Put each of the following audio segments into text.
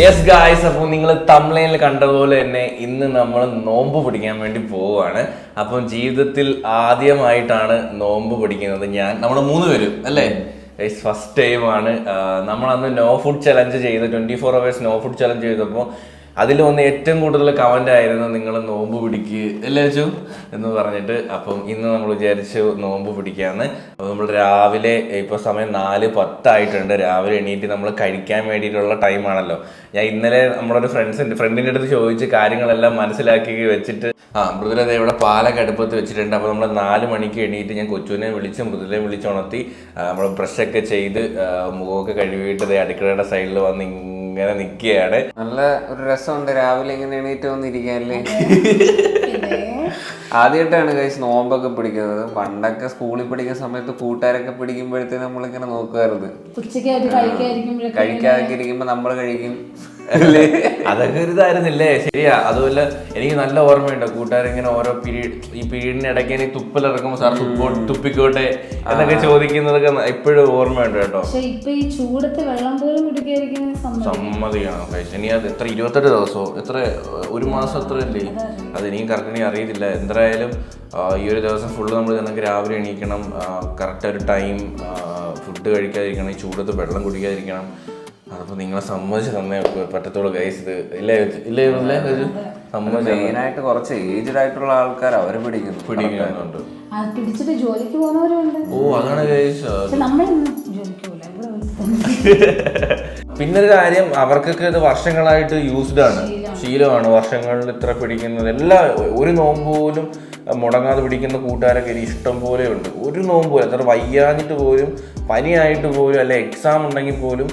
Yes guys അപ്പോൾ നിങ്ങൾ തമിഴിൽ കണ്ടതുപോലെ തന്നെ ഇന്ന് നമ്മൾ നോമ്പ് പിടിക്കാൻ വേണ്ടി പോവുകയാണ്. അപ്പം ജീവിതത്തിൽ ആദ്യമായിട്ടാണ് നോമ്പ് പിടിക്കുന്നത് ഞാൻ. നമ്മൾ മൂന്ന് പേരും അല്ലേ? ഫസ്റ്റ് ടൈമാണ് അന്ന് നോ ഫുഡ് ചലഞ്ച് ചെയ്ത് twenty four hours no food challenge ചെയ്തപ്പോൾ അതിൽ വന്ന് ഏറ്റവും കൂടുതൽ കമന്റ് ആയിരുന്നു നിങ്ങൾ നോമ്പ് പിടിക്ക് അല്ലേ അച്ചു? എന്ന് പറഞ്ഞിട്ട് അപ്പം ഇന്ന് നമ്മൾ വിചാരിച്ചു നോമ്പ് പിടിക്കാന്ന്. അപ്പോൾ നമ്മൾ രാവിലെ ഇപ്പോൾ സമയം നാല് പത്തായിട്ടുണ്ട്. രാവിലെ എണീറ്റ് നമ്മൾ കഴിക്കാൻ വേണ്ടിയിട്ടുള്ള ടൈമാണല്ലോ ഞാൻ ഇന്നലെ നമ്മളൊരു ഫ്രണ്ട്സിന്റെ ഫ്രണ്ടിന്റെ അടുത്ത് ചോദിച്ച് കാര്യങ്ങളെല്ലാം മനസ്സിലാക്കി വെച്ചിട്ട് ആ മൃദുലത ഇവിടെ പാലൊക്കെ അടുപ്പത്ത് വെച്ചിട്ടുണ്ട്. അപ്പോൾ നമ്മൾ നാല് മണിക്ക് എണീറ്റ് ഞാൻ കൊച്ചുവിനെ വിളിച്ച് മൃദുലയെ വിളിച്ചുണർത്തി നമ്മൾ ബ്രഷൊക്കെ ചെയ്ത് മുഖമൊക്കെ കഴുകിയിട്ട് അടുക്കളയുടെ സൈഡിൽ വന്ന് ഇങ്ങനെ നിക്കുകയാണ്. നല്ല ഒരു രസമുണ്ട്. രാവിലെ ഇങ്ങനെ എണീറ്റ് വന്നിരിക്കാല്ലേ ആദ്യമായിട്ടാണ് കഴിച്ച് നോമ്പൊക്കെ പിടിക്കുന്നത്. പണ്ടൊക്കെ സ്കൂളിൽ പഠിക്കുന്ന സമയത്ത് കൂട്ടുകാരൊക്കെ പിടിക്കുമ്പോഴത്തേക്ക് നമ്മളിങ്ങനെ നോക്കുമായിരുന്നു കഴിക്കാതെ ഇരിക്കുമ്പോ നമ്മൾ കഴിക്കും. അതൊക്കെ ഒരു ഇതായിരുന്നില്ലേ? ശരിയാ. അതുപോലെ എനിക്ക് നല്ല ഓർമ്മയുണ്ട്. കൂട്ടുകാരിങ്ങനെ ഓരോ പീരീഡ് ഈ പീരീഡിന് ഇടയ്ക്ക് എനിക്ക് തുപ്പിലിറക്കുമ്പോൾ സാർ തുപ്പോ തുപ്പിക്കോട്ടെ എന്നൊക്കെ ചോദിക്കുന്നതൊക്കെ ഇപ്പോഴും ഓർമ്മയുണ്ട് കേട്ടോ. സമ്മതിയാണ് സമ്മതിക്കണം. ഇനി അത് എത്ര ഇരുപത്തെട്ട് ദിവസമോ എത്ര ഒരു മാസം എത്ര അല്ലേ? അത്. എനിക്ക് കറക്റ്റ് ഇനി അറിയത്തില്ല. എന്തായാലും ഈ ഒരു ദിവസം ഫുള്ള് നമ്മൾ നമുക്ക് രാവിലെ എണീക്കണം. കറക്റ്റ് ഒരു ടൈം ഫുഡ് കഴിക്കാതിരിക്കണം. ഈ ചൂടത്ത് വെള്ളം കുടിക്കാതിരിക്കണം. അതപ്പോൾ നിങ്ങളെ സമ്മതിച്ച് തന്നേ പറ്റത്തുള്ളൂ ഗൈസ് ഇത് ഇല്ലേ? ഇല്ലേ? ഇത്? മെയിനായിട്ട് കുറച്ച് ഏജ്ഡ് ആയിട്ടുള്ള ആൾക്കാർ അവർ പിടിക്കുന്നു. പിടിക്കുന്നുണ്ട്. പിടിച്ചിട്ട് ജോലിക്ക് പോകുന്നവരുണ്ട്. ഓ അതാണ് പിന്നൊരു ഒരു കാര്യം അവർക്കൊക്കെ ഇത് വർഷങ്ങളായിട്ട് യൂസ്ഡ് ആണ്. ശീലമാണ്. വർഷങ്ങളിൽ ഇത്ര പിടിക്കുന്നത്. എല്ലാ ഒരു നോമ്പ് പോലും മുടങ്ങാതെ പിടിക്കുന്ന കൂട്ടുകാരൊക്കെ ഇനി ഇഷ്ടം പോലെ ഉണ്ട് ഒരു നോമ്പ് പോലും എത്ര വയ്യാഞ്ഞിട്ട് പോലും പനിയായിട്ട് പോലും അല്ലെ എക്സാം ഉണ്ടെങ്കിൽ പോലും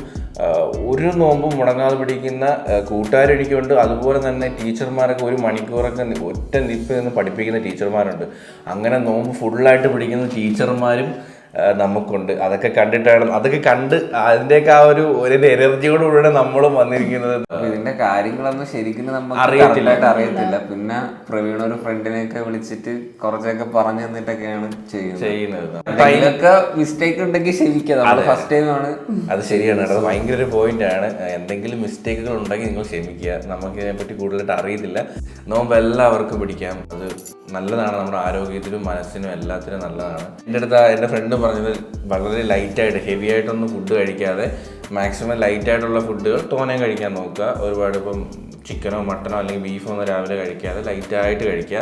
ഒരു നോമ്പും മുടങ്ങാതെ പിടിക്കുന്ന കൂട്ടുകാരെനിക്കുണ്ട്. അതുപോലെ തന്നെ ടീച്ചർമാരൊക്കെ ഒരു മണിക്കൂറൊക്കെ ഒറ്റ നിപ്പ് നിന്ന് പഠിപ്പിക്കുന്ന ടീച്ചർമാരുണ്ട്. അങ്ങനെ നോമ്പ് ഫുള്ളായിട്ട് പിടിക്കുന്ന ടീച്ചർമാരും നമുക്കുണ്ട്. അതൊക്കെ കണ്ടിട്ടാണ് അതൊക്കെ കണ്ട് അതിന്റെയൊക്കെ ആ ഒരു ഒരു എനർജിയോടുകൂടെ നമ്മളും വന്നിരിക്കുന്നത്. ഇതിന്റെ കാര്യങ്ങളൊന്നും ശരിക്കും നമുക്ക് അറിയത്തില്ല. അറിയത്തില്ല. പിന്നെ പ്രവീൺ ഒരു ഫ്രണ്ടിനെയൊക്കെ വിളിച്ചിട്ട് കുറച്ചൊക്കെ പറഞ്ഞു തന്നിട്ടൊക്കെയാണ് ചെയ്യുന്നത്. അതിനൊക്കെ മിസ്റ്റേക്ക് ഉണ്ടെങ്കിൽ ക്ഷമിക്കാം. നമ്മൾ ഫസ്റ്റ് ടൈം ആണ്. അത് ശരിയാണ്. അത് ഭയങ്കര ഒരു പോയിന്റ് ആണ്. എന്തെങ്കിലും മിസ്റ്റേക്കുകൾ ഉണ്ടെങ്കിൽ നിങ്ങൾ ക്ഷമിക്കുക. നമുക്ക് ഇതിനെപ്പറ്റി കൂടുതലായിട്ട് അറിയത്തില്ല. നോമ്പ് എല്ലാവർക്കും പിടിക്കാം. അത് നല്ലതാണ്. നമ്മുടെ ആരോഗ്യത്തിനും മനസ്സിനും എല്ലാത്തിനും നല്ലതാണ്. എന്റെ അടുത്ത് എന്റെ ഫ്രണ്ട് പറഞ്ഞത് വളരെ ലൈറ്റായിട്ട് ഹെവി ആയിട്ടൊന്നും ഫുഡ് കഴിക്കാതെ മാക്സിമം ലൈറ്റായിട്ടുള്ള ഫുഡുകൾ തോനെ കഴിക്കാൻ നോക്കുക. ഒരുപാട് ഇപ്പം ചിക്കനോ മട്ടനോ അല്ലെങ്കിൽ ബീഫോ ഒന്നും രാവിലെ കഴിക്കാതെ ലൈറ്റായിട്ട് കഴിക്കുക.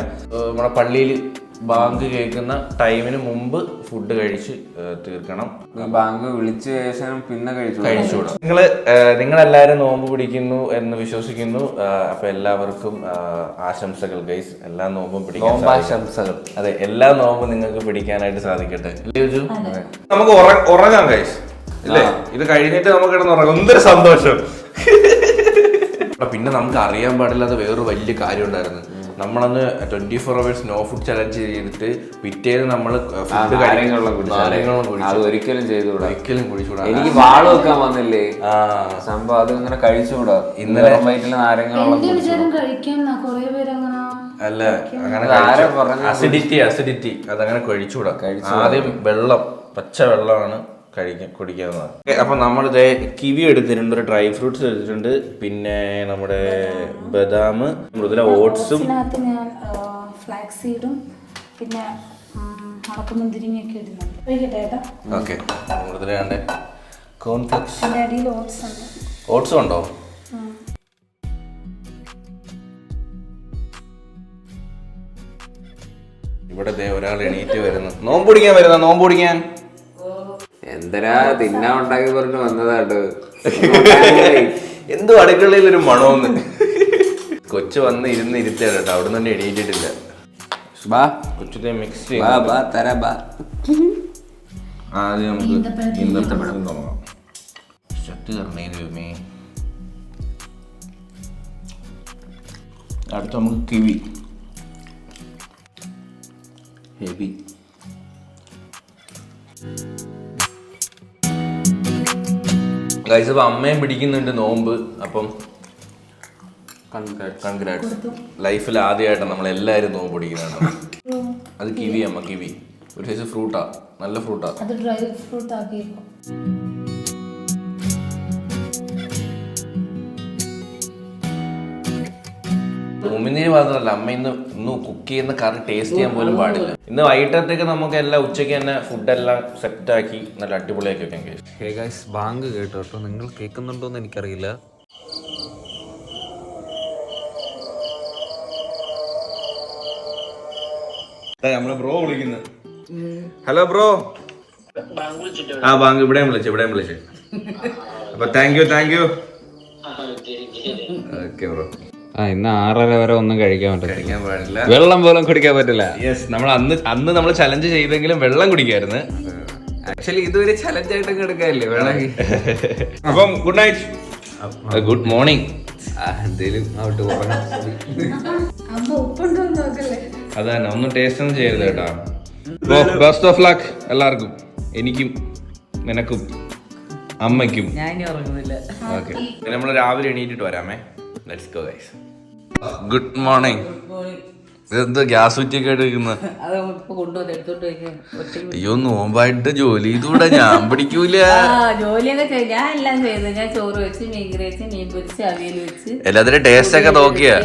നമ്മുടെ പള്ളിയിൽ ബാങ്ക് കേൾക്കുന്ന ടൈമിന് മുമ്പ് ഫുഡ് കഴിച്ച് തീർക്കണം. ബാങ്ക് വിളിച്ച ശേഷം പിന്നെ കഴിച്ചു കഴിച്ചുകൂടാ. നിങ്ങൾ നിങ്ങളെല്ലാവരും നോമ്പ് പിടിക്കുന്നു എന്ന് വിശ്വസിക്കുന്നു. അപ്പൊ എല്ലാവർക്കും ആശംസകൾ ഗൈസ്. എല്ലാ നോമ്പും പിടിക്കാൻ ആശംസകൾ അതെ എല്ലാ നോമ്പും നിങ്ങൾക്ക് പിടിക്കാനായിട്ട് സാധിക്കട്ടെ. നമുക്ക് ഉറ- ഉറങ്ങാം ഗൈസ്. അല്ലേ ഇത് കഴിഞ്ഞിട്ട് നമുക്ക് കിടന്ന് ഉറങ്ങാം. എന്തൊരു സന്തോഷം. പിന്നെ നമുക്ക് അറിയാൻ പാടില്ലാത്ത വേറൊരു വലിയ കാര്യം ഉണ്ടായിരുന്നു. നമ്മളന്ന് twenty four hours no food challenge ചെയ്തിട്ട് പിറ്റേന്ന് നമ്മൾ ഫുഡ് ഒരിക്കലും ചെയ്തുകൂടാ. ഒരിക്കലും കുടിച്ചുകൂടാ. എനിക്ക് വാൾ വെക്കാൻ വന്നില്ലേ? ആ. സംഭവം അത് ഇങ്ങനെ കഴിച്ചുകൂടാ. ഇന്നലെ- കൊറേ പേര് അങ്ങനെ അല്ല അങ്ങനെ? അസിഡിറ്റി അസിഡിറ്റി അതങ്ങനെ കഴിച്ചുകൂടാ. ആദ്യം വെള്ളം പച്ച വെള്ളമാണ്. കഴിക്കാൻ കുടിക്കാവുന്നതാണ്. അപ്പൊ നമ്മളിത് കിവി എടുത്തിട്ടുണ്ട് ഒരു ഡ്രൈ ഫ്രൂട്ട്സ് എടുത്തിട്ടുണ്ട് പിന്നെ നമ്മുടെ ബദാം. മൃദുല ഓട്സും. ഞാൻ ഫ്ലാക്സ് സീഡും പിന്നെ ഉണക്കമുന്തിരിങ്ങയൊക്കെ ഇടുന്നുണ്ട്. കഴിക്കട്ടെ ഏട്ടാ? ഓക്കെ മൃദുല കണ്ടേ കോൺഫ്ലെക്സ്. എന്റെ അടിയിൽ ഓട്സ് ഉണ്ട്. ഓട്സും ഉണ്ടോ? ഇവിടെ ദേ ഒരാൾ എണീറ്റ് വരുന്നു. നോമ്പ് പിടിക്കാൻ വരുന്ന? നോമ്പ് പിടിക്കാൻ എന്തിനാ തിന്നാ ഉണ്ടാക്കി പറഞ്ഞു വന്നതാട്ടോ എന്തോ അടുക്കളയിൽ ഒരു മണോന്ന്? കൊച്ചു വന്ന് ഇരുന്ന് ഇരുത്തേണ്ട കേട്ടോ അവിടെ നിന്ന് എണീറ്റിട്ടില്ല. ബാ. കൊച്ചിനെ മിക്സ് ബാ ബാ തര ബാ. ആദ്യം നമുക്ക് ഈന്തപ്പഴം തുടങ്ങാം ശക്തി തരണേ ദൈവമേ അടുത്ത നമുക്ക് കിവി. ഹെവി. ഗൈസ് അപ്പം അമ്മയും പിടിക്കുന്നുണ്ട് നോമ്പ്. അപ്പം കൺഗ്രാറ്റ്സ് ലൈഫിൽ ആദ്യമായിട്ടാണ് നമ്മൾ എല്ലാവരും നോമ്പ് പിടിക്കുന്നതാണ് അത് കിവി അമ്മ കിവി. ഒരു സൈസ് ഫ്രൂട്ടാ നല്ല ഫ്രൂട്ടാ അത് ഡ്രൈ ഫ്രൂട്ട് ഉമിനീര് മാത്രമല്ല അമ്മ ഇന്ന് ഇന്ന് കുക്ക് ചെയ്യുന്ന കറി ടേസ്റ്റ് ചെയ്യാൻ പോലും പാടില്ല. ഇന്ന് വൈകിട്ടത്തേക്ക് നമുക്ക് എല്ലാം ഉച്ചയ്ക്ക് തന്നെ ഫുഡെല്ലാം സെറ്റാക്കി നല്ല അടിപൊളിയാക്കി വെക്കാൻ ഗൈസ് ബാങ്ക് കേട്ടോ. കേട്ടോ നിങ്ങൾ കേൾക്കുന്നുണ്ടോ എന്ന് എനിക്കറിയില്ല. നമ്മളെ ബ്രോ വിളിക്കുന്നു. ഹലോ ബ്രോ ആ ബാങ്ക് ഇവിടെ വിളിച്ചു ഇവിടെ വിളിച്ചു. അപ്പൊ thank you thank you okay bro ആ ഇന്ന് ആറര വരെ ഒന്നും കഴിക്കാൻ പറ്റില്ല കഴിക്കാൻ പാടില്ല. വെള്ളം പോലും കുടിക്കാൻ പറ്റില്ല. യെസ് നമ്മൾ അന്ന് അന്ന് നമ്മൾ ചലഞ്ച് ചെയ്തെങ്കിലും വെള്ളം കുടിക്കായിരുന്നു. ആക്ച്വലി ഇതൊരു ചലഞ്ച് ആയിട്ടൊക്കെ എടുക്കാല്ലേ വെള്ളം അപ്പം ഗുഡ് നൈറ്റ് ഗുഡ് മോർണിംഗ് എന്തേലും അവിടെ ഉറങ്ങാം അമ്മ ഉപ്പുണ്ടോ നോക്കല്ലേ? അത് തന്നെ ഒന്നും ടേസ്റ്റ് ഒന്നും ചെയ്യരുത് കേട്ടോ. ബെസ്റ്റ് ഓഫ് ലക്ക് എല്ലാവർക്കും. എനിക്കും നിനക്കും അമ്മയ്ക്കും. ഞാൻ ഉറങ്ങുന്നില്ല. ഓക്കെ നമ്മൾ രാവിലെ എണീറ്റിട്ട് വരാമേ. Let's go guys good morning ഇതെന്ത് ഗ്യാസ് കുറ്റിയൊക്കെ എടുക്കുന്നത്? അയ്യോ നോമ്പായിട്ട് ജോലി ചെയ്തൂടെ. ഞാൻ പിടിക്കൂല. ജോലിയൊക്കെ ചെയ്ത് ഞാൻ എല്ലാം ചെയ്തു. ഞാൻ ചോറ് വെച്ച് മീൻ കറി വെച്ച് മീൻ പൊരിച്ച് അവിയൽ വെച്ച്. എല്ലാത്തിനും ടേസ്റ്റ് ഒക്കെ നോക്കിയാ?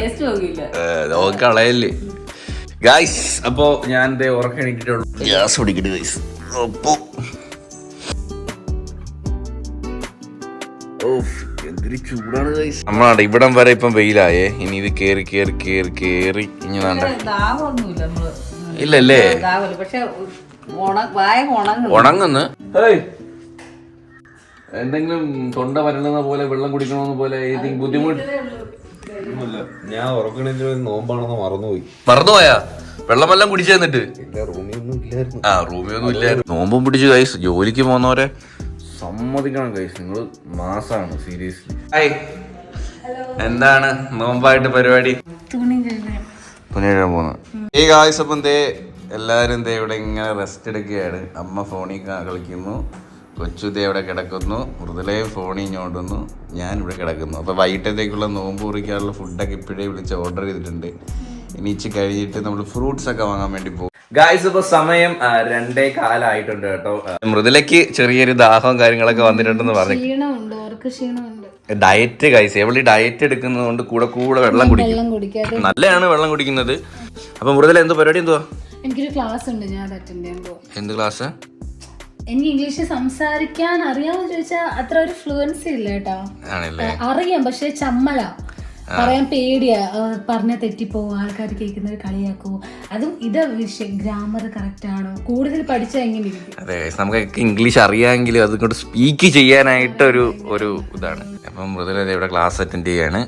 നോക്കി കളയല്ലേ? ഗൈസ് അപ്പോ ഞാൻ ഉറക്കം എണീറ്റിട്ടുള്ളൂ ഗ്യാസ് പിടിക്കട്ടെ ഗൈസ് അപ്പോ എന്തൊരു ചൂടാണ് നമ്മളാണ് ഇവിടം വരെ ഇപ്പം വെയിലായേ. ഇനി ഇത് കേറി കേറി കേറി കേറി നമ്മൾ. ഇല്ലല്ലേ? ഉണങ്ങുന്ന. എന്തെങ്കിലും തൊണ്ട വരളുന്ന പോലെ വെള്ളം കുടിക്കണമെന്ന പോലെ ഏതെങ്കിലും ബുദ്ധിമുട്ട് ഞാൻ ഉറക്കണില്ല നോമ്പാണെന്ന് മറന്നുപോയി. മറന്നുപോയാ? വെള്ളമെല്ലാം കുടിച്ചു തന്നിട്ട് ഇല്ല റൂമിൽ ഒന്നും ഇല്ലായിരുന്നു. ആ റൂമിയൊന്നും ഇല്ലായിരുന്നു. നോമ്പും പിടിച്ച് കൈസ് ജോലിക്ക് പോകുന്നവരെ സമ്മതിക്കണം കൈസ് നിങ്ങൾ മാസാണ് സീരിയസ്ലി ഹായ്. എന്താണ് നോമ്പായിട്ട് പരിപാടി? തുണി കഴുകാൻ പോകുന്നത് ഈ കായ്സ് അപ്പം ദേ എല്ലാവരും ദേ ഇവിടെ ഇങ്ങനെ റെസ്റ്റ് എടുക്കുകയാണ്. അമ്മ ഫോണിൽ കളിക്കുന്നു. കൊച്ചു ദേ ഇവിടെ കിടക്കുന്നു. മൃദുലയും ഫോണിൽ ഞോണ്ടുന്നു ഞാൻ ഇവിടെ കിടക്കുന്നു. അപ്പോൾ വൈകിട്ടത്തേക്കുള്ള നോമ്പ് കുറിക്കാനുള്ള ഫുഡൊക്കെ ഇപ്പോഴേ വിളിച്ച് ഓർഡർ ചെയ്തിട്ടുണ്ട്. ഇനി ഇച്ച് കഴിഞ്ഞിട്ട് നമ്മൾ ഫ്രൂട്ട്സ് ഒക്കെ വാങ്ങാൻ വേണ്ടി പോകും ഗായ്സ് ഇപ്പൊ സമയം രണ്ടേ കാലായിട്ടുണ്ട് കേട്ടോ. മൃദുലയ്ക്ക് ചെറിയൊരു ദാഹവും കാര്യങ്ങളൊക്കെ വന്നിട്ടുണ്ടെന്ന് പറഞ്ഞു. ഡയറ്റ് ഗൈസ് എവിടെ ഡയറ്റ് എടുക്കുന്നത് കൊണ്ട് കൂടെ കൂടെ വെള്ളം കുടിക്കും. നല്ലതാണ് വെള്ളം കുടിക്കുന്നത്. അപ്പൊ മൃദുല എന്തോ പരിപാടി എന്തുവാ? എനിക്കൊരു ക്ലാസ് ഉണ്ട് ഞാൻ അറ്റൻഡ് ചെയ്യാൻ എന്ത് ക്ലാസ് എനിക്ക് ഇംഗ്ലീഷ് സംസാരിക്കാൻ അറിയാമെന്ന് ചോദിച്ചാൽ അത്ര ഒരു ഫ്ലുവൻസി ഇല്ല കേട്ടോ. അറിയാം പക്ഷെ ചമ്മല പറയാൻ പേടിയാ. പറഞ്ഞ തെറ്റിപ്പോവും ആൾക്കാർ കേൾക്കുന്നവർ കളിയാക്കോ. അതും ഇത് വിഷയം ഗ്രാമർ കറക്റ്റ് ആണോ? കൂടുതൽ പഠിച്ചാൽ എങ്ങനെ അതെ നമുക്ക് ഇംഗ്ലീഷ് അറിയാമെങ്കിലും അതുകൊണ്ട് സ്പീക്ക് ചെയ്യാനായിട്ട് ഒരു ഒരു ഇതാണ്. അപ്പം മൃദുല ഇവിടെ ക്ലാസ് അറ്റൻഡ് ചെയ്യാണ്.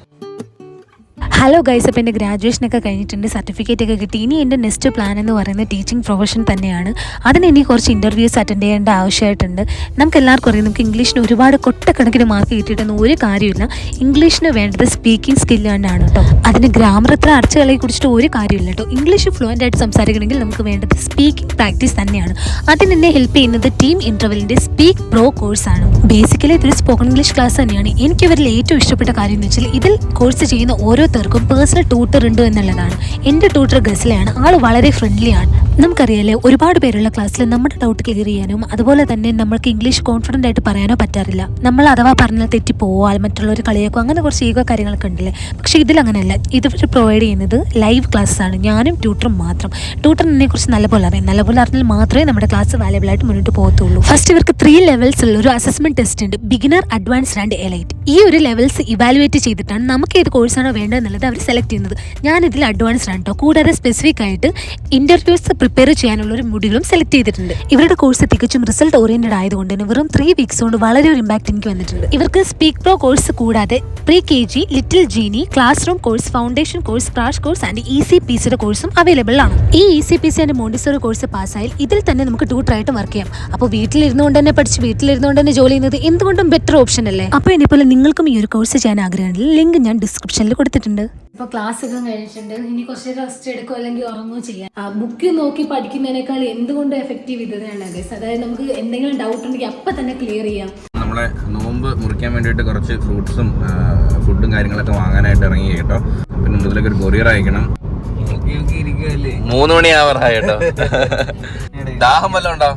ഹലോ ഗൈസ് അപ്പോൾ എന്റെ ഗ്രാജുവേഷനൊക്കെ കഴിഞ്ഞിട്ടുണ്ട്. സർട്ടിഫിക്കറ്റ് ഒക്കെ കിട്ടി. ഇനി എന്റെ നെക്സ്റ്റ് പ്ലാൻ എന്ന് പറയുന്നത് ടീച്ചിങ് പ്രൊഫഷൻ തന്നെയാണ്. അതിന് ഇനി കുറച്ച് ഇന്റർവ്യൂസ് അറ്റൻഡ് ചെയ്യേണ്ട ആവശ്യമായിട്ടുണ്ട്. നമുക്ക് എല്ലാവർക്കും അറിയാം നമുക്ക് ഇംഗ്ലീഷിന് ഒരുപാട് കൊട്ടക്കണക്കിന് മാർക്ക് കിട്ടിയിട്ടൊന്നും ഒരു കാര്യമില്ല ഇംഗ്ലീഷിന് വേണ്ടത് സ്പീക്കിംഗ് സ്കില്ല് തന്നെയാണ് കേട്ടോ. അതിന് ഗ്രാമർ എത്ര അടച്ചു കളി കുടിച്ചിട്ട് ഒരു കാര്യമില്ല കേട്ടോ. ഇംഗ്ലീഷ് ഫ്ലുവന്റ് ആയിട്ട് സംസാരിക്കണമെങ്കിൽ നമുക്ക് വേണ്ടത് സ്പീക്കിംഗ് പ്രാക്ടീസ് തന്നെയാണ്. അതിന് എന്നെ ഹെൽപ്പ് ചെയ്യുന്നത് ടീം ഇന്റർവെലിന്റെ സ്പീക്ക് പ്രോ കോഴ്സാണ് ബേസിക്കലി ഇതൊരു സ്പോക്കൺ ഇംഗ്ലീഷ് ക്ലാസ് തന്നെയാണ്. എനിക്ക് ഇവരിൽ ഏറ്റവും ഇഷ്ടപ്പെട്ട കാര്യം എന്ന് വെച്ചാൽ ഇതിൽ കോഴ്സ് ചെയ്യുന്ന ഓരോരുത്തർക്കും പേഴ്സണൽ ട്യൂട്ടർ ഉണ്ട് എന്നുള്ളതാണ്. എന്റെ ട്യൂട്ടർ ഗസലയാണ്. ആൾ വളരെ ഫ്രണ്ട്ലി ആണ്. നമുക്കറിയാലേ ഒരുപാട് പേരുള്ള ക്ലാസ്സിൽ നമ്മുടെ ഡൗട്ട് ക്ലിയർ ചെയ്യാനും അതുപോലെ തന്നെ നമ്മൾക്ക് ഇംഗ്ലീഷ് കോൺഫിഡന്റ് ആയിട്ട് പറയാനോ പറ്റാറില്ല. നമ്മൾ അഥവാ പറഞ്ഞാൽ തെറ്റിപ്പോവാൽ മറ്റുള്ളവർ കളിയാക്കും അങ്ങനെ കുറച്ച് ഈഗോ കാര്യങ്ങളൊക്കെ ഉണ്ടല്ലേ? പക്ഷേ ഇതിലങ്ങനെയല്ല ഇത് പ്രൊവൈഡ് ചെയ്യുന്നത് ലൈവ് ക്ലാസ്സാണ് ഞാനും ട്യൂട്ടറും മാത്രം. ട്യൂട്ടറിനെ കുറിച്ച് നല്ലപോലെ അറിയാം. നല്ലപോലെ അറിഞ്ഞാൽ മാത്രമേ നമ്മുടെ ക്ലാസ് വാല്യബിൾ ആയിട്ട് മുന്നോട്ട് പോകത്തുള്ളൂ. ഫസ്റ്റ് ഇവർക്ക് ത്രീ ലെവൽസ് ഉള്ള ഒരു അസസ്മെന്റ് ടെസ്റ്റ് ഉണ്ട്. ബിഗിനർ അഡ്വാൻസ്ഡ് ആൻഡ് എലൈറ്റ് ഈ ഒരു ലെവൽസ് ഇവാലുവേറ്റ് ചെയ്തിട്ടാണ് നമുക്ക് ഏത് കോഴ്സാണോ വേണ്ടത് എന്നുള്ളത് അവർ സെലക്ട് ചെയ്യുന്നത്. ഞാൻ ഇതിൽ അഡ്വാൻസ്ഡ് ആണ് കേട്ടോ കൂടാതെ സ്പെസിഫിക് ആയിട്ട് ഇന്റർവ്യൂസ് പ്രിപ്പയർ ചെയ്യാനുള്ള ഒരു മുടികളും സെലക്ട് ചെയ്തിട്ടുണ്ട്. ഇവരുടെ കോഴ്സ് തികച്ചും റിസൾട്ട് ഓറിയന്റഡ് ആയതുകൊണ്ട് തന്നെ വെറും ത്രീ വീക്സ് കൊണ്ട് വളരെ ഒരു ഇമ്പാക്ട് എനിക്ക് വന്നിട്ടുണ്ട്. ഇവർക്ക് സ്പീക്ക് പ്രോ കോഴ്സ് കൂടാതെ pre K G little genie classroom course foundation course crash course and E C P സിയുടെ കോഴ്സും അവൈലബിൾ ആണ്. ഈ E C P C and Montessori course പാസ്സായാൽ ഇതിൽ തന്നെ നമുക്ക് ട്യൂട്ടറായിട്ട് വർക്ക് ചെയ്യാം. അപ്പോൾ വീട്ടിലിരുന്നുകൊണ്ട് തന്നെ പഠിച്ച് വീട്ടിലിരുന്നുകൊണ്ട് തന്നെ ജോലി ചെയ്യുന്നത് എന്തുകൊണ്ടും ബെറ്റർ ഓപ്ഷൻ അല്ലേ? അപ്പോൾ ഇനിയിപ്പോൾ നിങ്ങൾക്കും ഈ ഒരു കോഴ്സ് ചെയ്യാൻ ആഗ്രഹമുണ്ടെങ്കിൽ ലിങ്ക് ഞാൻ ഡിസ്ക്രിപ്ഷനിൽ കൊടുത്തിട്ടുണ്ട്. ഇപ്പൊ ക്ലാസ് ഒക്കെ കഴിഞ്ഞിട്ടുണ്ട്. ഇനി കുറച്ച് റെസ്റ്റ് എടുക്കുക അല്ലെങ്കിൽ ഉറങ്ങുകയോ ചെയ്യാം. ബുക്ക് നോക്കി പഠിക്കുന്നതിനേക്കാൾ എന്തുകൊണ്ട് എഫക്റ്റീവ് ഇത് തന്നെയാണ് ഗൈസ് അതായത് നമുക്ക് എന്തെങ്കിലും ഡൗട്ട് ഉണ്ടെങ്കിൽ അപ്പൊ തന്നെ ക്ലിയർ ചെയ്യാം. നമ്മളെ നോമ്പ് മുറിക്കാൻ വേണ്ടിയിട്ട് കുറച്ച് ഫ്രൂട്ട്സും ഫുഡും കാര്യങ്ങളൊക്കെ വാങ്ങാനായിട്ട് ഇറങ്ങി കേട്ടോ. പിന്നെ മുതലൊക്കെ ഒരു കൊറിയർ അയക്കണം. മൂന്ന് മണി ആവറായി കേട്ടോ. ദാഹം വല്ലതും ഉണ്ടോ?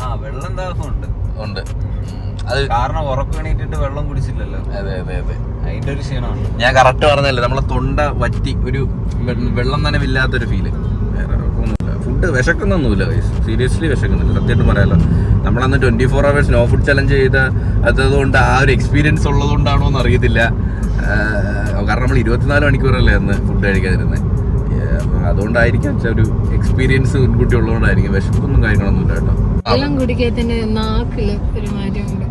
ആ വെള്ളം ദാഹം ഉണ്ട്. ഉണ്ട് അത് കാരണം ഉറപ്പ് എണീറ്റിട്ട് വെള്ളം കുടിച്ചില്ലല്ലോ. അതെ അതെ അതെ. അതിന്റെ ഒരു ക്ഷീണമാണ് ഞാൻ കറക്റ്റ് പറഞ്ഞല്ലേ നമ്മളെ തൊണ്ട വറ്റി ഒരു വെള്ളം നനവില്ലാത്തൊരു ഫീൽ ഫുഡ് വിശക്കുന്നൊന്നുമില്ല സീരിയസ്ലി വിശക്കുന്നില്ല. സത്യമായിട്ട് പറയാലോ. നമ്മളന്ന് twenty four hours no food challenge ചെയ്ത അതുകൊണ്ട് ആ ഒരു എക്സ്പീരിയൻസ് ഉള്ളതുകൊണ്ടാണോ എന്ന് അറിയത്തില്ല. കാരണം നമ്മൾ ഇരുപത്തിനാല് മണിക്കൂറല്ലേ അന്ന് ഫുഡ് കഴിക്കാതിരുന്നത് അതുകൊണ്ടായിരിക്കാം ഒരു എക്സ്പീരിയൻസ് മുൻകൂട്ടി ഉള്ളതുകൊണ്ടായിരിക്കും. വിശപ്പൊന്നും കാര്യങ്ങളൊന്നും ഇല്ല കേട്ടോ. വെള്ളം തന്നെ നാക്കിൽ ഒരു മാറ്റമുണ്ട്.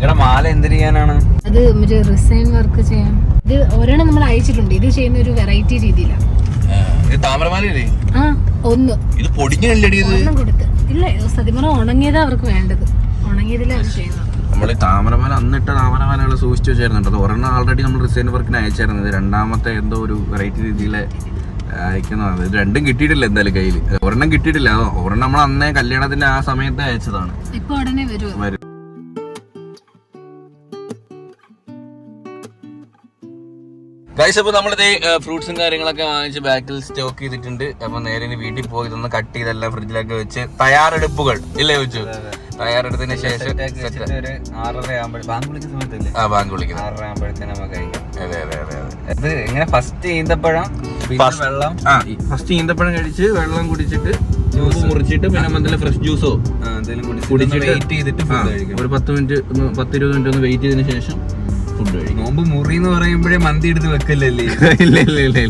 നിങ്ങളുടെ മാല എന്ത് ചെയ്യാനാണ്? അത് മറ്റേ റിസൈൻ വർക്ക് ചെയ്യാൻ. ഇത് ഒരെണ്ണം നമ്മൾ അയച്ചിട്ടുണ്ട്. ഇത് ചെയ്യുന്ന ഒരു വെറൈറ്റി രീതിയിലാണ് ഇത് താമരമാലയല്ലേ? ആ ഒന്ന്. ഇത് പൊടിഞ്ഞല്ലടി ഇത്. ഒരെണ്ണം കൊടുത്ത്. ഇല്ല സത്യം പറഞ്ഞാൽ ഉണങ്ങിയതാ അവർക്ക് വേണ്ടത്. ഉണങ്ങിയതിലാണ് ചെയ്യുന്നത്. നമ്മൾ താമരമാല അന്നിട്ട താമരമാലകൾ സൂക്ഷിച്ചു വെച്ചായിരുന്നു അത് ഒരെണ്ണം ആൾറെഡി നമ്മൾ റിസൈൻ വർക്കിന് അയച്ചായിരുന്നു. രണ്ടാമത്തെ എന്തോ ഒരു വെറൈറ്റി രീതിയിൽ അയക്കുന്നതാണ് ഇത് രണ്ടും കിട്ടിയിട്ടില്ല എന്തായാലും കയ്യിൽ ഒരെണ്ണം കിട്ടിയിട്ടില്ല. ഒരെണ്ണം നമ്മൾ അന്നേ കല്യാണത്തിന്റെ ആ സമയത്ത് അയച്ചതാണ്. ഇപ്പൊ ഉടനെ വരും. ഗൈസ് അപ്പോൾ നമ്മളിത് ഫ്രൂട്ട്സും കാര്യങ്ങളൊക്കെ വാങ്ങിച്ച് ബാക്കിൽ സ്റ്റോക്ക് ചെയ്തിട്ടുണ്ട്. അപ്പൊ നേരെ ഇനി വീട്ടിൽ പോയി ഇതൊന്ന് കട്ട് ചെയ്തെല്ലാം ഫ്രിഡ്ജിലൊക്കെ വെച്ച് തയ്യാറെടുപ്പുകൾ ഇല്ലേ വെച്ചു തയ്യാറെടുത്തതിന് ശേഷം ബാങ്ക് ആ വിളിക്കുന്നത് അതെ അതെ അതെ അതെ. ഇത് എങ്ങനെ ഫസ്റ്റ് ഈന്തപ്പഴം വെള്ളം. ഫസ്റ്റ് ഈന്തപ്പഴം കഴിച്ച് വെള്ളം കുടിച്ചിട്ട് ജ്യൂസ് മുറിച്ചിട്ട് പിന്നെ മന്തിലെ ഫ്രഷ് ജ്യൂസോ എന്തെങ്കിലും കുടിച്ചിട്ട് വെയിറ്റ് ചെയ്തിട്ട് ഒരു പത്ത് മിനിറ്റ് ഒന്ന് പത്ത് ഇരുപത് മിനിറ്റ് ഒന്ന് വെയിറ്റ് ചെയ്തതിന് ശേഷം ഫുഡ് കഴിക്കും നോമ്പ് മുറി എന്ന് പറയുമ്പോഴേ മന്തി എടുത്ത് വെക്കല്ലേ ഇല്ല ഇല്ല ഇല്ല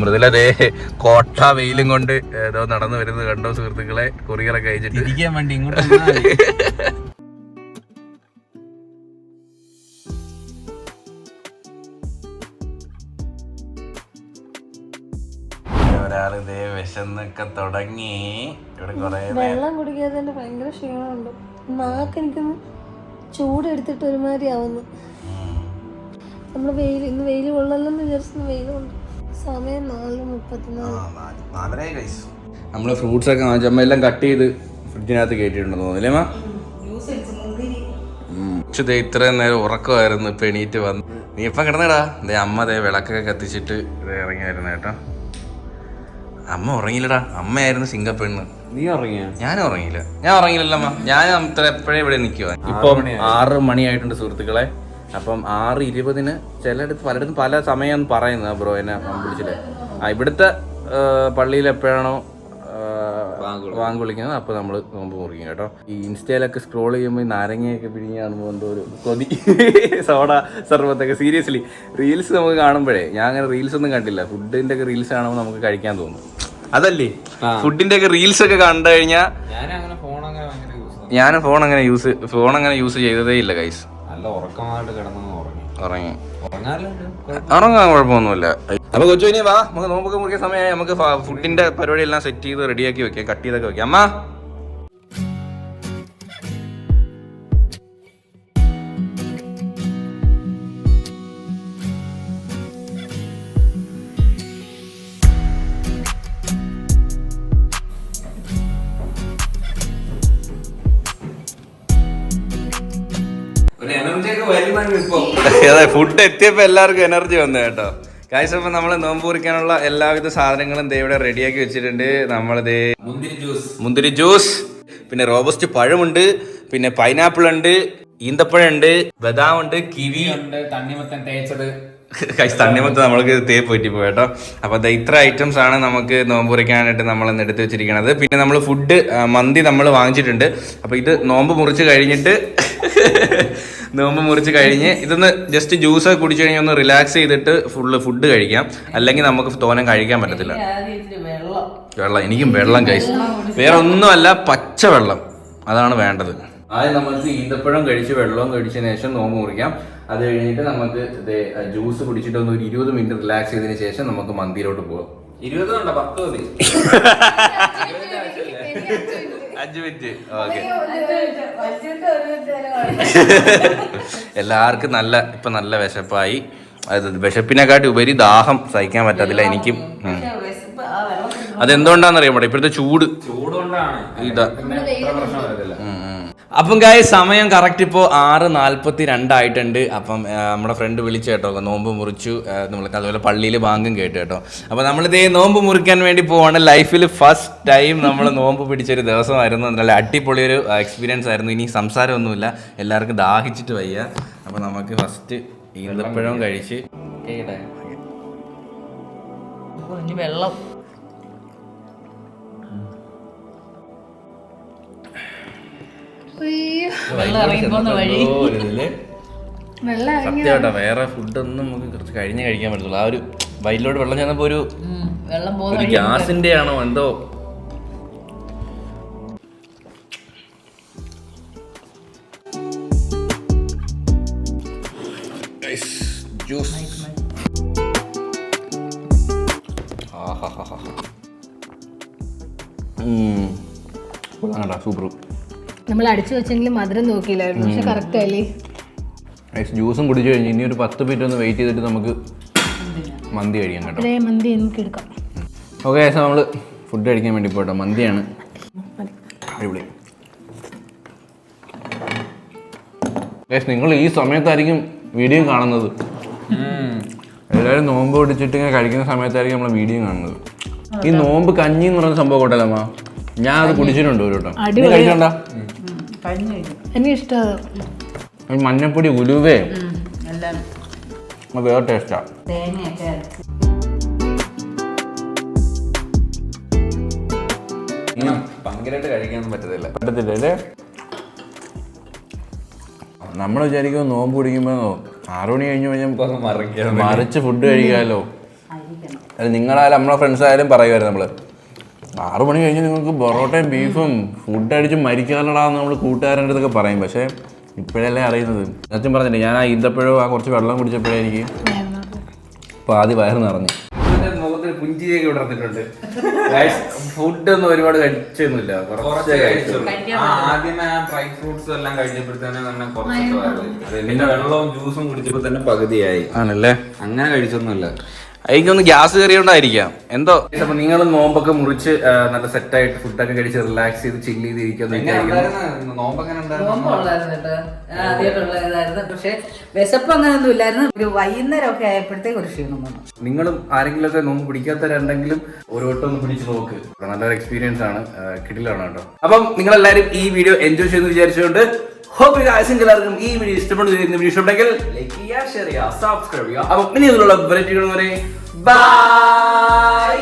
മൃദുല ദേ കോട്ട വെയിലും കൊണ്ട് ഏതോ നടന്നു വരുന്നത് കണ്ടോ സുഹൃത്തുക്കളെ? കൊറിയറൊക്കെ അയച്ചിട്ട് തിരിക്കാൻ വേണ്ടി ഇങ്ങോട്ട് വന്നാ മതി. ഒരാൾ ഇതേ വിശന്നൊക്കെ തുടങ്ങി. ഇവിടെ കൊറേ വെള്ളം കുടിക്കാതെ ഭയങ്കര ക്ഷീണമുണ്ട്. നാക്ക് എനിക്കൊന്ന് ചൂടെടുത്തിട്ട് ഒരുമാതിരി ആവുന്നു നമ്മൾ വെയിൽ ഇന്ന് വെയിൽ കൊള്ളല്ലെന്ന് വിചാരിച്ചു വെയിൽ കൊണ്ട് സമയം നാല് മുപ്പത്തിനാല്. നമ്മൾ ഫ്രൂട്ട്സ് ഒക്കെ വാങ്ങിച്ചു അമ്മ എല്ലാം കട്ട് ചെയ്ത് ഫ്രിഡ്ജിനകത്ത് കയറ്റിയിട്ടുണ്ടെന്ന് തോന്നുന്നില്ലേ ഉച്ചത്തെ ഇത്രയും നേരം ഉറക്കമായിരുന്നു ഇപ്പൊ എണീറ്റ് വന്ന്. നീ ഇപ്പം കിടന്നടാ. ദേ അമ്മ ദേ വിളക്കൊക്കെ കത്തിച്ചിട്ട് ഇത് ഇറങ്ങിയായിരുന്നു കേട്ടോ. അമ്മ ഉറങ്ങിയില്ലടാ. അമ്മയായിരുന്നു സിംഗപ്പെണ്ണ്. നീ ഉറങ്ങിയ? ഞാൻ ഉറങ്ങിയില്ല. ഞാൻ ഉറങ്ങിയില്ലല്ലോ അമ്മ ഞാൻ അത്ര എപ്പോഴേ ഇവിടെ നിൽക്കുക ഇപ്പം ആറ് മണിയായിട്ടുണ്ട് സുഹൃത്തുക്കളെ. അപ്പം ആറ് ഇരുപതിന് ചിലയിടത്ത് പലയിടത്തും പല സമയം പറയുന്നത് ബ്രോ എന്നെ വിളിച്ചില്ലേ ആ ഇവിടുത്തെ പള്ളിയിൽ എപ്പോഴാണോ വാങ്ങി വാങ്ക് വിളിക്കുന്നത് അപ്പോൾ നമ്മൾ നോമ്പ് മുറിക്കും കേട്ടോ. ഈ ഇൻസ്റ്റയിലൊക്കെ സ്ക്രോൾ ചെയ്യുമ്പോൾ ഈ നാരങ്ങയൊക്കെ പിഴിഞ്ഞ് കാണുമ്പോൾ എന്തോ ഒരു കൊതി. സോഡ സർബത്തൊക്കെ. സീരിയസ്ലി റീൽസ് നമുക്ക് കാണുമ്പോഴേ ഞാൻ അങ്ങനെ റീൽസ് ഒന്നും കണ്ടില്ല. ഫുഡിന്റെ ഒക്കെ റീൽസ് കാണുമ്പോൾ നമുക്ക് കഴിക്കാൻ തോന്നും. അതല്ലേ? ഫുഡിന്റെ ഒക്കെ റീൽസ് ഒക്കെ കണ്ടു കഴിഞ്ഞാൽ ഞാൻ അങ്ങനെ ഫോൺ അങ്ങനെ ഭയങ്കര യൂസ് ഞാൻ ഫോൺ അങ്ങനെ യൂസ് ഫോൺ അങ്ങനെ യൂസ് ചെയ്തതേ ഇല്ല ഗൈസ് നല്ല ഉറക്കമായിട്ട് കിടന്നു ഉറങ്ങി. ഉറങ്ങി. ഉറങ്ങാൻ കുഴപ്പമൊന്നുമില്ല. അപ്പൊ കൊച്ചു ഇനി വാ. നമുക്ക് നോമ്പൊക്കെ മുറിയ സമയമായി നമുക്ക് ഫുഡിന്റെ പരിപാടി എല്ലാം സെറ്റ് ചെയ്ത് റെഡിയാക്കി വെക്കാം. കട്ട് ചെയ്തൊക്കെ വെക്കാം. അമ്മ. അതെ ഫുഡ് എത്തിയപ്പോ എല്ലാവർക്കും എനർജി വന്നു കേട്ടോ. കാഴ്ച അപ്പൊ നമ്മൾ നോമ്പ് കുറിക്കാനുള്ള എല്ലാവിധ സാധനങ്ങളും ദേ ഇവിടെ റെഡിയാക്കി വെച്ചിട്ടുണ്ട്. നമ്മൾ ദേ മുന്തിരി ജ്യൂസ്. മുന്തിരി ജ്യൂസ് പിന്നെ റോബസ്റ്റ് പഴമുണ്ട് പിന്നെ പൈനാപ്പിൾ ഉണ്ട് ഈന്തപ്പഴം ഉണ്ട് ബദാം ഉണ്ട് കിവി ഉണ്ട് തണ്ണിമത്തൻ തേച്ചത്. തണ്ണിമത്ത് നമ്മൾക്ക് പോയിട്ട് പോയി കേട്ടോ. അപ്പൊ ദേ ഇത്ര ഐറ്റംസ് ആണ് നമുക്ക് നോമ്പ് മുറിക്കാനായിട്ട് നമ്മൾ ഇന്ന് എടുത്ത് വെച്ചിരിക്കുന്നത് പിന്നെ നമ്മൾ ഫുഡ് മന്തി നമ്മൾ വാങ്ങിച്ചിട്ടുണ്ട്. അപ്പൊ ഇത് നോമ്പ് മുറിച്ച് കഴിഞ്ഞിട്ട് നോമ്പ് മുറിച്ച് കഴിഞ്ഞ് ഇതൊന്ന് ജസ്റ്റ് ജ്യൂസ് കുടിച്ചു കഴിഞ്ഞാൽ ഒന്ന് റിലാക്സ് ചെയ്തിട്ട് ഫുള്ള് ഫുഡ് കഴിക്കാം. അല്ലെങ്കിൽ നമുക്ക് തോനം കഴിക്കാൻ പറ്റത്തില്ല. വെള്ളം. വെള്ളം എനിക്കും വെള്ളം കഴിച്ചു വേറെ ഒന്നുമല്ല പച്ച വെള്ളം അതാണ് വേണ്ടത്. ആദ്യം നമുക്ക് ഈന്തപ്പഴം കഴിച്ച് വെള്ളവും കഴിച്ചതിന് ശേഷം നോമ്പ് മുറിക്കാം. അത് കഴിഞ്ഞിട്ട് നമുക്ക് ജ്യൂസ് കുടിച്ചിട്ട് ഒന്ന് ഒരു ഇരുപത് മിനിറ്റ് റിലാക്സ് ചെയ്തതിന് ശേഷം നമുക്ക് മന്തിയിലോട്ട് പോകാം ഇരുപത് ഉണ്ടോ പത്ത് മതി. അഞ്ച് മിനിറ്റ്. ഓക്കെ. വച്ചിട്ട് ഒരു എല്ലാവർക്കും നല്ല ഇപ്പൊ നല്ല വിശപ്പായി. അത് വിശപ്പിനെക്കാട്ടി ഉപരി ദാഹം സഹിക്കാൻ പറ്റത്തില്ല എനിക്കും. അതെന്തുകൊണ്ടാന്ന് പാടില്ല ഇപ്പോഴത്തെ ചൂട്. ചൂടുകൊണ്ടാണ്. ഇതാ. പ്രശ്നം അപ്പം ഗായ സമയം കറക്റ്റ് ഇപ്പോൾ ആറ് നാൽപ്പത്തി രണ്ടായിട്ടുണ്ട് അപ്പം നമ്മുടെ ഫ്രണ്ട് വിളിച്ചു കേട്ടോ. നോമ്പ് മുറിച്ചു. നമ്മൾ അതുപോലെ പള്ളിയിൽ ബാങ്കും കേട്ടു കേട്ടോ. അപ്പോൾ നമ്മളിതേ നോമ്പ് മുറിക്കാൻ വേണ്ടി പോവാണ്. ലൈഫിൽ ഫസ്റ്റ് ടൈം നമ്മൾ നോമ്പ് പിടിച്ചൊരു ദിവസമായിരുന്നു. നല്ല അടിപൊളി ഒരു എക്സ്പീരിയൻസ് ആയിരുന്നു. ഇനി സംസാരമൊന്നുമില്ല. എല്ലാവർക്കും ദാഹിച്ചിട്ട് വയ്യ. അപ്പോൾ നമുക്ക് ഫസ്റ്റ് ഈന്തപ്പഴം കഴിച്ച്. വെള്ളം. സത്യമായിട്ടാ വേറെ ഫുഡൊന്നും നമുക്ക് കുറച്ച് കഴിഞ്ഞ് കഴിക്കാൻ പറ്റത്തുള്ളൂ. ആ ഒരു വയലിലോട്ട് വെള്ളം ചെന്നപ്പോ ഒരു വെള്ളം ഒരു ഗ്യാസിന്റെ ആണോ എന്തോ? ജ്യൂസ് സൂപ്പർ നമ്മൾ അടിച്ചു വെച്ചെങ്കിലും മധുരം നോക്കിയില്ലായിരുന്നു. പക്ഷെ കറക്റ്റ് അല്ലേ? ജ്യൂസും കുടിച്ചു കഴിഞ്ഞ് ഇനി ഒരു പത്ത് മിനിറ്റ് ഒന്ന് വെയിറ്റ് ചെയ്തിട്ട് നമുക്ക് മന്തി കഴിക്കാം കേട്ടോ. മന്തി നമുക്ക് എടുക്കാം. ഓക്കെ ശേഷം നമ്മൾ ഫുഡ് കഴിക്കാൻ വേണ്ടി പോട്ടോ. മന്തിയാണ്. അടിപൊളി. നിങ്ങൾ ഈ സമയത്തായിരിക്കും വീഡിയോ കാണുന്നത്. എല്ലാവരും നോമ്പ് പിടിച്ചിട്ട് ഇങ്ങനെ കഴിക്കുന്ന സമയത്തായിരിക്കും നമ്മൾ വീഡിയോ കാണുന്നത്. ഈ നോമ്പ് കഞ്ഞി എന്ന് പറയുന്ന സംഭവം കൊണ്ടല്ലമ്മ ഞാൻ അത് കുടിച്ചിട്ടുണ്ട് ഒരു കേട്ടോ കഴിക്കണ്ട കഴിഞ്ഞു കഴിഞ്ഞു എനിക്ക് ഇഷ്ടമാണ് ഈ മഞ്ഞപ്പൊടി ഉലുവേ. എല്ലാം. വേറെ ടേസ്റ്റാ തേങ്ങയൊക്കെ ഭയങ്കരമായിട്ട് കഴിക്കാനൊന്നും പറ്റത്തില്ല. പറ്റത്തില്ല അല്ലേ? നമ്മൾ വിചാരിക്കും നോമ്പ് പിടിക്കുമ്പോൾ ആറു മണി കഴിഞ്ഞ് കഴിഞ്ഞാൽ മറിച്ച് ഫുഡ് കഴിക്കാമല്ലോ നിങ്ങളായാലും നമ്മളെ ഫ്രണ്ട്സ് ആയാലും പറയുമായിരുന്നു നമ്മൾ. ആറു മണി കഴിഞ്ഞ് നിങ്ങൾക്ക് പൊറോട്ടയും ബീഫും ഫുഡ് അടിച്ച് മരിക്കാനുള്ളതാന്ന് നമ്മൾ കൂട്ടുകാരന്റെ അടുത്തൊക്കെ പറയും. പക്ഷേ ഇപ്പോഴല്ലേ അറിയുന്നത്. സത്യം പറഞ്ഞില്ലേ ഞാൻ ആ ഇന്തപ്പോഴും ആ കുറച്ച് വെള്ളം കുടിച്ചപ്പോഴേ എനിക്ക് പാതി വയറ് നിറഞ്ഞു. മുഖത്തിന് പുഞ്ചിരിയൊക്കെ വിടർന്നിട്ടുണ്ട് ഫുഡൊന്നും ഒരുപാട് കഴിച്ചൊന്നുമില്ല. ആദ്യമേ ആ ഡ്രൈ ഫ്രൂട്ട്സ് എല്ലാം കഴിച്ചപ്പോഴത്തേനെ തന്നെ കുറച്ചൊക്കെ പിന്നെ വെള്ളവും ജ്യൂസും കുടിച്ചപ്പോ തന്നെ പകുതിയായി. ആണല്ലേ? അങ്ങനെ കഴിച്ചൊന്നുമില്ല. എനിക്കൊന്ന് ഗ്യാസ് കയറിയോണ്ടായിരിക്കാം. എന്തോ? അപ്പൊ നിങ്ങൾ നോമ്പൊക്കെ മുറിച്ച് നല്ല സെറ്റായിട്ട് ഫുഡൊക്കെ കഴിച്ച് റിലാക്സ് ചെയ്ത് ചില്ല് ചെയ്ത് പക്ഷെ വിശപ്പ് അങ്ങനെയൊന്നും ഇല്ലായിരുന്നു. ഒരു വൈകുന്നേരം ഒക്കെ ആയപ്പോഴത്തേക്ക് ഒരു ക്ഷീണം വന്നു. നിങ്ങളും ആരെങ്കിലും ഒക്കെ നോമ്പ് പിടിക്കാത്തവരുണ്ടെങ്കിലും ഒരു വട്ടം ഒന്ന് പിടിച്ച് നോക്ക്. നല്ലൊരു എക്സ്പീരിയൻസ് ആണ്. കിട്ടിലാണ് കിടിലാണ് കേട്ടോ. അപ്പം നിങ്ങൾ എല്ലാവരും ഈ വീഡിയോ എൻജോയ് ചെയ്യുന്നു വിചാരിച്ചുകൊണ്ട് ഹോപ്പ് എല്ലാവർക്കും ഈ വീഡിയോ ഇഷ്ടപ്പെടുന്ന വീഡിയോ ഇഷ്ടപ്പെട്ടെങ്കിൽ ലൈക്ക് ചെയ്യുക ഷെയർ ചെയ്യുക സബ്സ്ക്രൈബ് ചെയ്യുക. അപ്പം ഇനി ഇതിലുള്ള വെറൈറ്റികൾ ബൈ